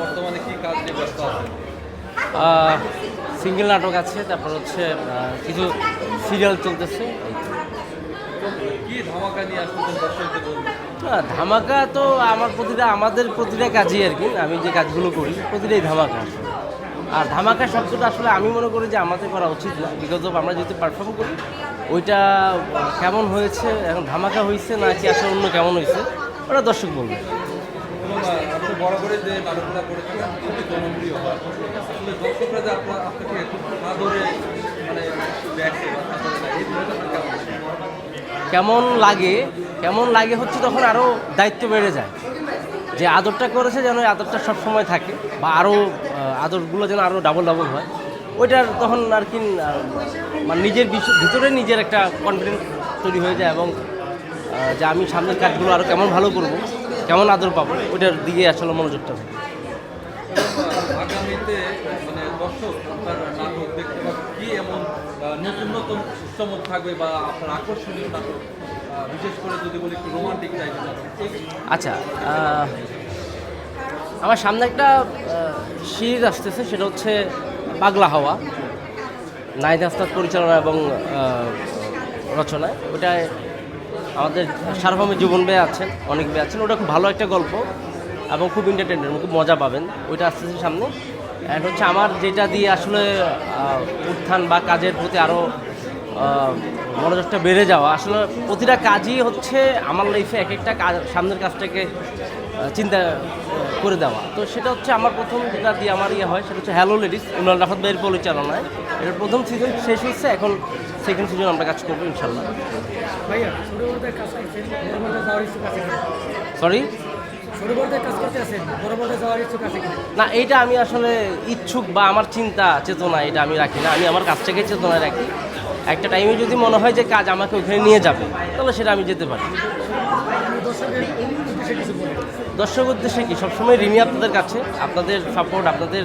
বর্তমানে কি কাজ নিয়ে ব্যস্ত আছেন? সিঙ্গেল নাটক আছে তারপর হচ্ছে কিছু সিরিয়াল চলতেছে। ধামাকা তো আমার প্রতিটা আমাদের প্রতিটা কাজই আর কি। আমি যে কাজগুলো করি প্রতিটাই ধামাকা। আর ধামাকা শব্দটা আসলে আমি মনে করি যে আমাদের করা উচিত না। বিকজ অফ আমরা যেহেতু পারফর্ম করি ওইটা কেমন হয়েছে এখন ধামাকা হয়েছে না কি আসলে অন্য কেমন হয়েছে ওটা দর্শক বলবে। বড় করে যে খুবই জনপ্রিয় হয়। দর্শকরা যে আপনার আপনাকে খুব আদরে মানে কেমন লাগে? কেমন লাগে? হচ্ছে তখন আরও দায়িত্ব বেড়ে যায়। যে আদরটা করেছে যেন ওই আদরটা সবসময় থাকে বা আরও আদরগুলো যেন আরও ডাবল ডাবল হয়। ওইটার তখন আর কি মানে নিজের ভিতরে নিজের একটা কনফিডেন্স তৈরি হয়ে যায় এবং যে আমি সামনের কাজগুলো আরও কেমন ভালো করব। কেমন আদর পাবো? ওইটার দিকে আসলে মনোযোগটা থাকে আগামীতে মানে দর্শক আপনার নাটক দেখতে পাবে। কি এমন নতুন নতুন চমক থাকবে বা আপনার আকর্ষণীয় নাটক? বিশেষ করে যদি বলি একটু রোমান্টিক টাইপের আচ্ছা আমার সামনে একটা সিরিজ আসতেছে সেটা হচ্ছে পাগলা হাওয়া নাইদ আস্তাদ পরিচালনা এবং রচনায়। ওটায় আমাদের সারফামের জীবন বেয়ে আছেন, অনেক বেয়ে আছেন। ওটা খুব ভালো একটা গল্প এবং খুব এন্টারটেনমেন্ট খুব মজা পাবেন। ওইটা আসতেছে সামনে। অ্যান্ড হচ্ছে আমার যেটা দিয়ে আসলে উত্থান বা কাজের প্রতি আরও মনোযোগটা বেড়ে যাওয়া, আসলে প্রতিটা কাজই হচ্ছে আমার লাইফে এক একটা কাজ, সামনের কাজটাকে চিন্তা করে দেওয়া। তো সেটা হচ্ছে আমার প্রথম যেটা দিয়ে আমার ইয়ে হয়, সেটা হচ্ছে হ্যালো লেডিস ইমরান রাফাত ভাইয়ের পরিচালনায়। এটার প্রথম সিজন শেষ হচ্ছে, এখন সেকেন্ড সিজন আমরা কাজ করব ইনশাল্লাহ? সরি না এইটা আমি আসলে ইচ্ছুক বা আমার চিন্তা চেতনা এটা আমি রাখি না। আমি আমার কাজটাকে চেতনায় রাখি। একটা টাইমে যদি মনে হয় যে কাজ আমাকে ওখানে নিয়ে যাবে তাহলে সেটা আমি যেতে পারি। দর্শক উদ্দেশ্যে কি? সবসময় ঋণী আপনাদের কাছে আপনাদের সাপোর্ট আপনাদের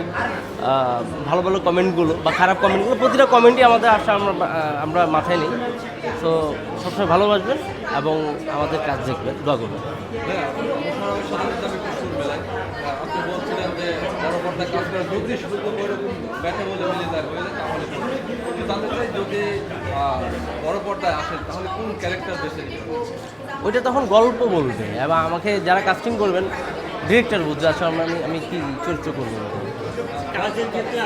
ভালো ভালো কমেন্টগুলো বা খারাপ কমেন্টগুলো, প্রতিটা কমেন্টই আমাদের আসা আমরা আমরা মাথায় নিই। তো সবসময় ভালোবাসবেন এবং আমাদের কাজ দেখবেন। দোয়া করবেন হ্যাঁ, মোশাররফের সাথে কিন্তু আমি প্রচুর মেলাই। আহ, আপনি বলছিলেন যে যদি শুধু ব্যাটে বলে মিলে যায় হয়ে যায় তাহলে কিন্তু চাই যদি বড় পর্দায় আসেন তাহলে কোন ক্যারেক্টার বেছে ওইটা তখন গল্প বলবে এবং আমাকে যারা কাস্টিং করবেন ডিরেক্টর বুঝবে আসলে আমরা আমি আমি কি চরিত্র করব? কাজের ক্ষেত্রে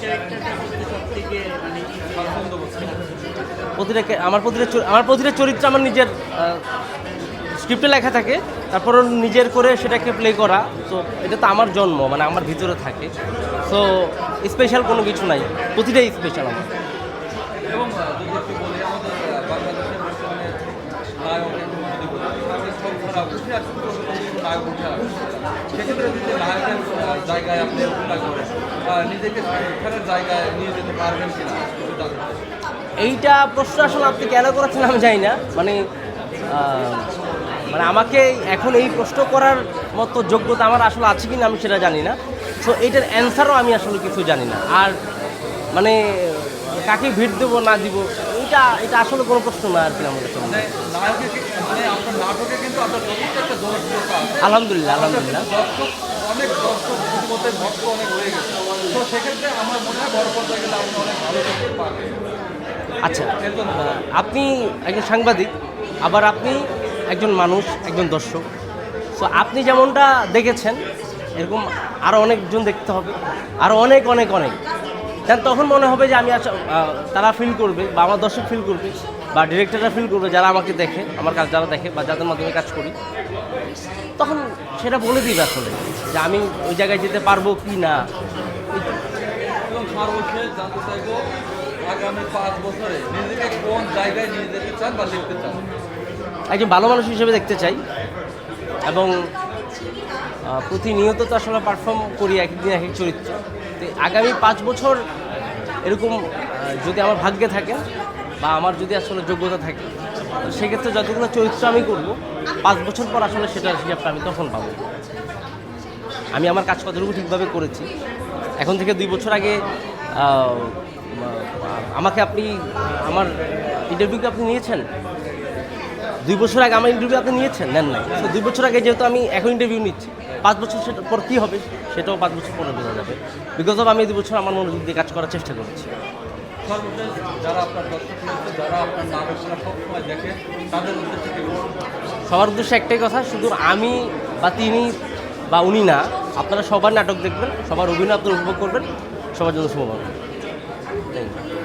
ক্যারেক্টারটা করতে মানে প্রতিটা আমার প্রতিটা আমার প্রতিটা চরিত্র আমার নিজের স্ক্রিপ্টে লেখা থাকে তারপর নিজের করে সেটাকে প্লে করা। তো এটা তো আমার জন্ম মানে আমার ভিতরে থাকে। সো স্পেশাল কোনো কিছু নাই প্রতিটাই স্পেশাল আমার। সেক্ষেত্রে যদি নায়কের জায়গায় আপনি অভিনয় করেন নিজেকে জায়গায় নিয়ে যেতে পারবেন কিনা। এইটা প্রশ্ন আসলে আপনি কেন করেছেন আমি জানি না। মানে মানে আমাকে এখন এই প্রশ্ন করার মতো যোগ্যতা আমার আসলে আছে কি না আমি সেটা জানি না। সো এইটার অ্যান্সারও আমি আসলে কিছু জানি না। আর মানে কাকে ভিড় দেবো, না দিব, এটা এটা আসলে কোনো প্রশ্ন না আর কি আমার কাছে আলহামদুলিল্লাহ আলহামদুলিল্লাহ। আচ্ছা আপনি একজন সাংবাদিক, আবার আপনি একজন মানুষ, একজন দর্শক। সো আপনি যেমনটা দেখেছেন, এরকম আরও অনেকজন দেখতে হবে। আরও অনেক অনেক অনেক। দেন তখন মনে হবে যে আমি আচ্ছা তারা ফিল করবে বা আমার দর্শক ফিল করবে বা ডিরেক্টররা ফিল করবে, যারা আমাকে দেখে, আমার কাজ যারা দেখে বা যাদের মাধ্যমে কাজ করি। তখন সেটা বলে দিবে আসলে যে আমি ওই জায়গায় যেতে পারব কি না। পাঁচ বছরে নিজেকে কোন জায়গায় নিয়ে যেতে চান বা চান? একজন ভালো মানুষ হিসেবে দেখতে চাই। এবং প্রতিনিয়ত তো আসলে পারফর্ম করি এক একদিন এক এক চরিত্র। তো আগামী পাঁচ বছর এরকম যদি আমার ভাগ্যে থাকে বা আমার যদি আসলে যোগ্যতা থাকে সেক্ষেত্রে যতগুলো চরিত্র আমি করব, পাঁচ বছর পর আসলে সেটার হিসাবটা আমি তখন পাবো। আমি আমার কাজ কতটুকু ঠিকভাবে করেছি। এখন থেকে দুই বছর আগে আমাকে আপনি, আমার ইন্টারভিউকে আপনি নিয়েছেন? দুই বছর আগে আমার ইন্টারভিউ আপনি নিয়েছেন? নেন নাই। তো দুই বছর আগে যেহেতু আমি এখন ইন্টারভিউ নিচ্ছি, পাঁচ বছর সেটা পর কী হবে? সেটাও পাঁচ বছর পরে বোঝা যাবে। বিকজ অফ আমি দুই বছর আমার মনোযোগ দিয়ে কাজ করার চেষ্টা করেছি? সবার উদ্দেশ্যে একটাই কথা, শুধু আমি বা তিনি বা উনি না, আপনারা সবার নাটক দেখবেন, সবার অভিনয় আপনারা উপভোগ করবেন, সবার জন্য শুভকামনা। Thank you